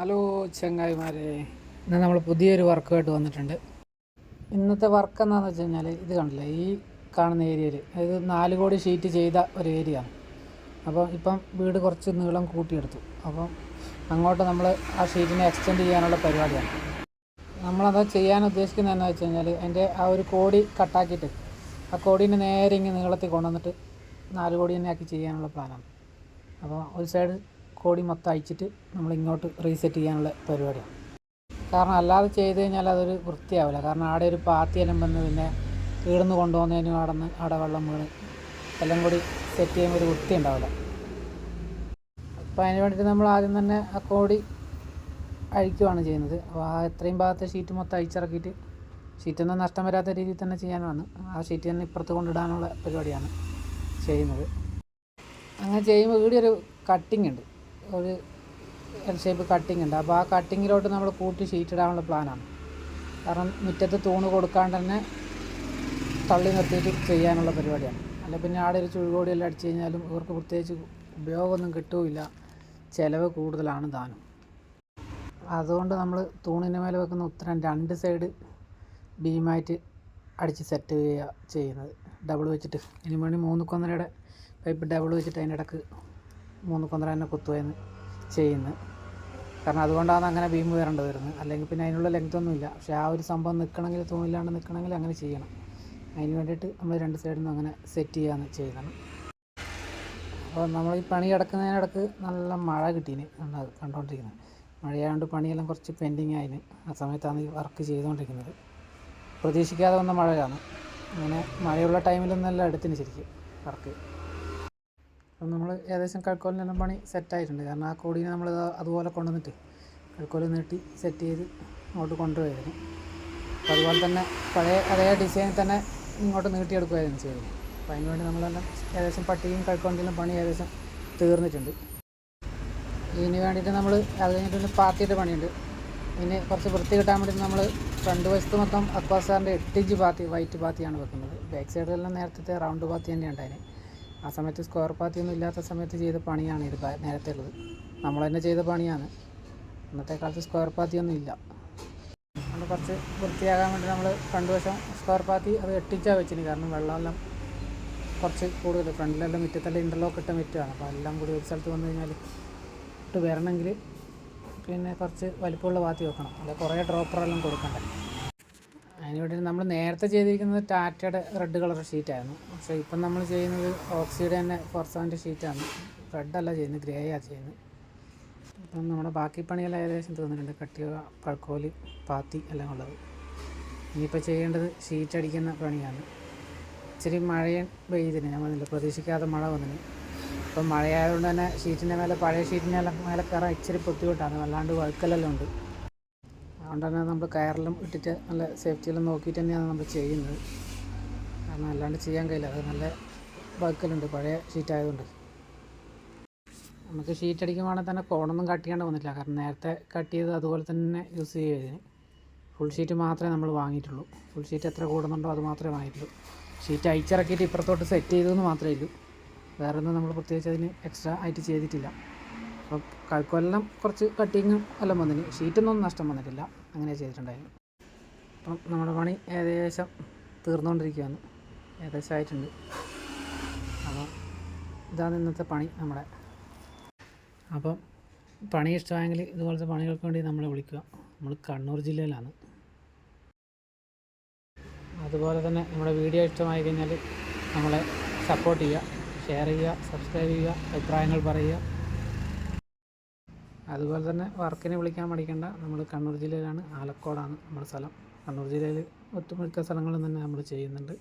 Hello ചങ്ങായിമാരെ. ഇന്ന് നമ്മൾ പുതിയൊരു വർക്കുമായിട്ട് വന്നിട്ടുണ്ട്. ഇന്നത്തെ വർക്ക് എന്താണെന്ന് വെച്ച് കഴിഞ്ഞാൽ ഇത് കണ്ടില്ലേ? ഈ കാണുന്ന ഏരിയയിൽ അതായത് നാല് കോടി ഷീറ്റ് ചെയ്ത ഒരു ഏരിയ ആണ് അപ്പോൾ ഇപ്പം വീട് കുറച്ച് നീളം കൂട്ടിയെടുത്തു. അപ്പം അങ്ങോട്ട് നമ്മൾ ആ ഷീറ്റിനെ എക്സ്റ്റെൻഡ് ചെയ്യാനുള്ള പരിപാടിയാണ്. നമ്മളത് ചെയ്യാൻ ഉദ്ദേശിക്കുന്നത് എന്ന് വെച്ച് കഴിഞ്ഞാൽ അതിന്റെ ആ ഒരു കോടി കട്ടാക്കിയിട്ട് ആ കോടീനെ നേരെ ഇങ്ങനെ നീളത്തിൽ കൊണ്ടുവന്നിട്ട് നാല് കോടി തന്നെ ആക്കി ചെയ്യാനുള്ള പ്ലാനാണ്. അപ്പോൾ ഒരു സൈഡ് കോടി മൊത്തം അയച്ചിട്ട് നമ്മൾ ഇങ്ങോട്ട് റീസെറ്റ് ചെയ്യാനുള്ള പരിപാടിയാണ്. കാരണം അല്ലാതെ ചെയ്ത് കഴിഞ്ഞാൽ അതൊരു വൃത്തിയാവില്ല. കാരണം ആടെ ഒരു പാത്തി എല്ലാം വന്ന് പിന്നെ ഈടുന്ന് കൊണ്ടുപോകുന്നതിനും അവിടെ നിന്ന് അവിടെ വെള്ളം വീണ് എല്ലാം കൂടി സെറ്റ് ചെയ്യുമ്പോൾ ഒരു വൃത്തി ഉണ്ടാവില്ല. അപ്പോൾ അതിന് വേണ്ടിയിട്ട് നമ്മൾ ആദ്യം തന്നെ ആ കോടി അഴിക്കുവാണ് ചെയ്യുന്നത്. അപ്പോൾ ആ എത്രയും ഭാഗത്തെ ഷീറ്റ് മൊത്തം അഴിച്ചിറക്കിയിട്ട് ഷീറ്റൊന്നും നഷ്ടം വരാത്ത രീതിയിൽ തന്നെ ചെയ്യാനാണ്. ആ ഷീറ്റ് തന്നെ ഇപ്പുറത്ത് കൊണ്ടിടാനുള്ള പരിപാടിയാണ് ചെയ്യുന്നത്. അങ്ങനെ ചെയ്യുമ്പോൾ ഇവിടെ ഒരു കട്ടിങ് ഉണ്ട്. ഒരു എൽ ഷേപ്പ് കട്ടിങ് ഉണ്ട്. അപ്പോൾ ആ കട്ടിങ്ങിലോട്ട് നമ്മൾ കൂട്ടി ഷീറ്റ് ഇടാനുള്ള പ്ലാനാണ് കാരണം മുറ്റത്ത് തൂണ് കൊടുക്കാണ്ട് തന്നെ തള്ളി നിർത്തിയിട്ട് ചെയ്യാനുള്ള പരിപാടിയാണ്. അല്ല പിന്നെ ആടെ ഒരു ചുഴുകോടിയെല്ലാം അടിച്ചു കഴിഞ്ഞാലും ഇവർക്ക് പ്രത്യേകിച്ച് ഉപയോഗമൊന്നും കിട്ടുകയില്ല ചിലവ് കൂടുതലാണ് ദാനം അതുകൊണ്ട് നമ്മൾ തൂണിന്റെ മേലെ വെക്കുന്ന ഉത്തരം രണ്ട് സൈഡ് ബീമായിട്ട് അടിച്ച് സെറ്റ് ചെയ്യുക ചെയ്യുന്നത്. ഡബിൾ വെച്ചിട്ട്. ഇനി വേണമെങ്കിൽ മൂന്ന് കൊന്നരയുടെ പൈപ്പ് ഡബിൾ വെച്ചിട്ട് അതിന്റെ ഇടയ്ക്ക് മൂന്ന് കൊന്നര തന്നെ കുത്തുകയെന്ന് ചെയ്യുന്നത്. കാരണം അതുകൊണ്ടാണ് അങ്ങനെ ബീം വരേണ്ടത് വരുന്നത്. അല്ലെങ്കിൽ പിന്നെ അതിനുള്ള ലെങ്ത് ഒന്നുമില്ല പക്ഷേ ആ ഒരു സംഭവം നിൽക്കണമെങ്കിൽ തൂണില്ലാണ്ട് നിൽക്കണമെങ്കിൽ അങ്ങനെ ചെയ്യണം. അതിന് വേണ്ടിയിട്ട് നമ്മൾ രണ്ട് സൈഡിൽ നിന്ന് അങ്ങനെ സെറ്റ് ചെയ്യാന്ന് ചെയ്യുന്നത്. അപ്പോൾ നമ്മൾ ഈ പണി കിടക്കുന്നതിനിടക്ക് നല്ല മഴ കിട്ടീന്. കണ്ടുകൊണ്ടിരിക്കുന്നത് മഴയായതുകൊണ്ട് പണിയെല്ലാം കുറച്ച് പെൻഡിങ് ആയിന്. ആ സമയത്താണ് ഈ വർക്ക് ചെയ്തുകൊണ്ടിരിക്കുന്നത് പ്രതീക്ഷിക്കാതെ വന്ന മഴയാണ്. അങ്ങനെ മഴയുള്ള ടൈമിലൊന്നല്ല എടുത്തിന് ശരിക്കും വർക്ക് അപ്പം നമ്മൾ ഏകദേശം കഴുക്കോലിനെല്ലാം പണി സെറ്റായിട്ടുണ്ട് കാരണം ആ കോടീനെ നമ്മൾ അതുപോലെ കൊണ്ടുവന്നിട്ട് കഴുക്കോൽ നീട്ടി സെറ്റ് ചെയ്ത് അങ്ങോട്ട് കൊണ്ടുപോയിരുന്നു അപ്പോൾ അതുപോലെ തന്നെ പഴയ അതേ ഡിസൈനിൽ തന്നെ ഇങ്ങോട്ട് നീട്ടിയെടുക്കുകയായിരുന്നു ചെയ്തത്. അപ്പോൾ അതിന് വേണ്ടി നമ്മളെല്ലാം ഏകദേശം പട്ടിയും കഴുക്കോണ്ടിലും പണി ഏകദേശം തീർന്നിട്ടുണ്ട്. ഇതിന് വേണ്ടിയിട്ട് നമ്മൾ അത് കഴിഞ്ഞിട്ട് പിന്നെ പണിയുണ്ട്. ഇനി കുറച്ച് വൃത്തി കിട്ടാൻ വേണ്ടി നമ്മൾ ഫ്രണ്ട് വശത്ത് മൊത്തം അക്വാസാറിന്റെ എട്ട് ഇഞ്ച് പാത്തി വൈറ്റ് പാത്തിയാണ് വെക്കുന്നത്. ബാക്ക് സൈഡിലെല്ലാം നേരത്തെ റൗണ്ട് പാത്തി തന്നെയാണ് അതിന് ആ സമയത്ത് സ്ക്വയർ പാത്തിയൊന്നും ഇല്ലാത്ത സമയത്ത് ചെയ്ത പണിയാണ് ഇത് നേരത്തെ ഉള്ളത്. നമ്മൾ തന്നെ ചെയ്ത പണിയാണ്. ഇന്നത്തെ കാലത്ത് സ്ക്വയർ പാത്തിയൊന്നും ഇല്ല. നമ്മൾ കുറച്ച് വൃത്തിയാകാൻ വേണ്ടി നമ്മൾ ഫ്രണ്ട് വശം സ്ക്വയർ പാത്തി അത് എട്ടിച്ചാൽ വെച്ചിന്. കാരണം വെള്ളമെല്ലാം കുറച്ച് കൂടുതൽ ഫ്രണ്ടിലെല്ലാം മുറ്റത്തെല്ലാം ഇന്റർലോക്ക് ഇട്ട മുറ്റമാണ് അപ്പോൾ എല്ലാം കൂടി ഒരു സ്ഥലത്ത് വന്നു കഴിഞ്ഞാൽ ഇട്ട് വരണമെങ്കിൽ പിന്നെ കുറച്ച് വലിപ്പമുള്ള പാത്തി വെക്കണം. അല്ലെ കുറേ ഡ്രോപ്പറെല്ലാം കൊടുക്കണ്ടേ? അതിന് വേണ്ടി നമ്മൾ നേരത്തെ ചെയ്തിരിക്കുന്നത് ടാറ്റയുടെ റെഡ് കളർ ഷീറ്റായിരുന്നു. പക്ഷേ ഇപ്പം നമ്മൾ ചെയ്യുന്നത് ഓക്സിഡ് തന്നെ ഫോർസാന്റെ ഷീറ്റാണ്. റെഡല്ല ചെയ്യുന്നത് ഗ്രേ ആണ് ചെയ്യുന്നത്. ഇപ്പം നമ്മുടെ ബാക്കി പണിയെല്ലാം ഏകദേശം തോന്നിയിട്ടുണ്ട് കട്ടിയ പഴക്കോൽ പാത്തി എല്ലാം ഉള്ളത്. ഇനിയിപ്പോൾ ചെയ്യേണ്ടത് ഷീറ്റ് അടിക്കുന്ന പണിയാണ്. ഇച്ചിരി മഴയും പെയ്തിന് ഞാൻ പറഞ്ഞില്ല പ്രതീക്ഷിക്കാതെ മഴ വന്നിന്. ഇപ്പം മഴയായതുകൊണ്ട് തന്നെ ഷീറ്റിന്റെ മേലെ പഴയ ഷീറ്റിന്റെ മേലെ കയറാൻ ഇച്ചിരി ബുദ്ധിമുട്ടാണ്. വല്ലാണ്ട് വഴുക്കലെല്ലാം ഉണ്ട്. അതുകൊണ്ട് തന്നെ നമ്മൾ കയറിലും ഇട്ടിട്ട് നല്ല സേഫ്റ്റിയിലും നോക്കിയിട്ട് തന്നെയാണ് നമ്മൾ ചെയ്യുന്നത്. കാരണം അല്ലാണ്ട് ചെയ്യാൻ കഴിയില്ല. അത് നല്ല ബക്കലുണ്ട്. പഴയ ഷീറ്റ് ആയതുകൊണ്ട്. നമുക്ക് ഷീറ്റ് അടിക്കുവാണെങ്കിൽ തന്നെ കോണൊന്നും കട്ട് ചെയ്യേണ്ട വന്നിട്ടില്ല. കാരണം നേരത്തെ കട്ട് ചെയ്ത് അതുപോലെ തന്നെ യൂസ് ചെയ്യുന്നതിന് ഫുൾ ഷീറ്റ് മാത്രമേ നമ്മൾ വാങ്ങിയിട്ടുള്ളൂ. ഫുൾ ഷീറ്റ് എത്ര കൂടുന്നുണ്ടോ അത് മാത്രമേ വാങ്ങിയിട്ടുള്ളൂ. ഷീറ്റ് അയച്ചിറക്കിയിട്ട് ഇപ്പുറത്തോട്ട് സെറ്റ് ചെയ്തു എന്ന് മാത്രമേ ഉള്ളൂ. വേറെ ഒന്നും നമ്മൾ പ്രത്യേകിച്ച് അതിന് എക്സ്ട്രാ ആയിട്ട് ചെയ്തിട്ടില്ല. അപ്പോൾ കഴുക്കുമെല്ലാം കുറച്ച് കട്ടിങ്ങും എല്ലാം വന്നിന്. ഷീറ്റൊന്നും നഷ്ടം വന്നിട്ടില്ല. അങ്ങനെ ചെയ്തിട്ടുണ്ടായിരുന്നു അപ്പം നമ്മുടെ പണി ഏകദേശം തീർന്നുകൊണ്ടിരിക്കുകയാണ് ഏകദേശം ആയിട്ടുണ്ട് അപ്പോൾ ഇതാണ് ഇന്നത്തെ പണി നമ്മുടെ. അപ്പം പണി ഇഷ്ടമായെങ്കിൽ ഇതുപോലത്തെ പണികൾക്ക് വേണ്ടി നമ്മളെ വിളിക്കുക. നമ്മൾ കണ്ണൂർ ജില്ലയിലാണ്. അതുപോലെ തന്നെ നമ്മുടെ വീഡിയോ ഇഷ്ടമായി കഴിഞ്ഞാൽ നമ്മളെ സപ്പോർട്ട് ചെയ്യുക ഷെയർ ചെയ്യുക സബ്സ്ക്രൈബ് ചെയ്യുക അഭിപ്രായങ്ങൾ പറയുക. അതുപോലെ തന്നെ വർക്കിന് വിളിക്കാൻ മടിക്കേണ്ട. നമ്മൾ കണ്ണൂർ ജില്ലയിലാണ്. ആലക്കോടാണ് നമ്മുടെ സ്ഥലം. കണ്ണൂർ ജില്ലയിൽ ഒട്ടുമിക്ക സ്ഥലങ്ങളും തന്നെ നമ്മൾ ചെയ്യുന്നുണ്ട്.